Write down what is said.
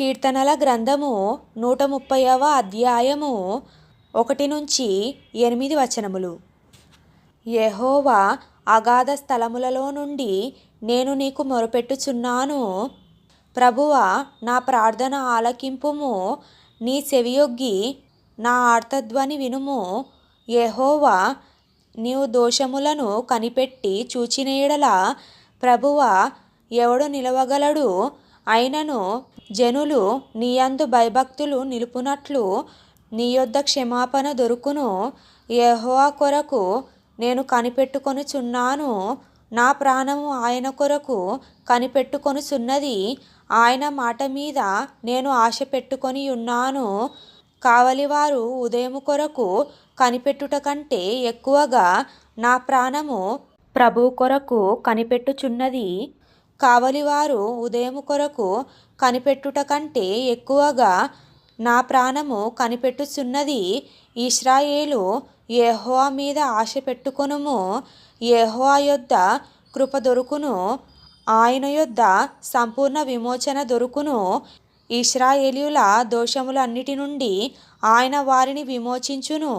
కీర్తనల గ్రంథము నూట ముప్పైవ అధ్యాయము ఒకటి నుంచి ఎనిమిది వచనములు. యెహోవా అగాధ స్థలములలో నుండి నేను నీకు మొరపెట్టుచున్నాను. ప్రభువ నా ప్రార్థన ఆలకింపుము. నీ చెవియొగ్గి నా ఆర్తధ్వని వినుము. యెహోవా నీవు దోషములను కనిపెట్టి చూచిన ప్రభువ ఎవడు నిలవగలడు? అయినను జనులు నీయందు భయభక్తులు నిలుపునట్లు నీ యొద్ద క్షమాపణ దొరుకును. యెహోవా కొరకు నేను కనిపెట్టుకొనుచున్నాను. నా ప్రాణము ఆయన కొరకు కనిపెట్టుకొనుచున్నది. ఆయన మాట మీద నేను ఆశ పెట్టుకొని ఉన్నాను. కావలివారు ఉదయము కొరకు కనిపెట్టుట కంటే ఎక్కువగా నా ప్రాణము ప్రభు కొరకు కనిపెట్టుచున్నది. కావలివారు ఉదయము కొరకు కనిపెట్టుట కంటే ఎక్కువగా నా ప్రాణము కనిపెట్టుచున్నది ఇస్రాయేలు యెహోవా మీద ఆశ పెట్టుకొనుము. యెహోవా యొద్ద కృప దొరుకును. ఆయన యొద్ద సంపూర్ణ విమోచన దొరుకును. ఇశ్రాయేలీయుల దోషములన్నిటి నుండి ఆయన వారిని విమోచించును.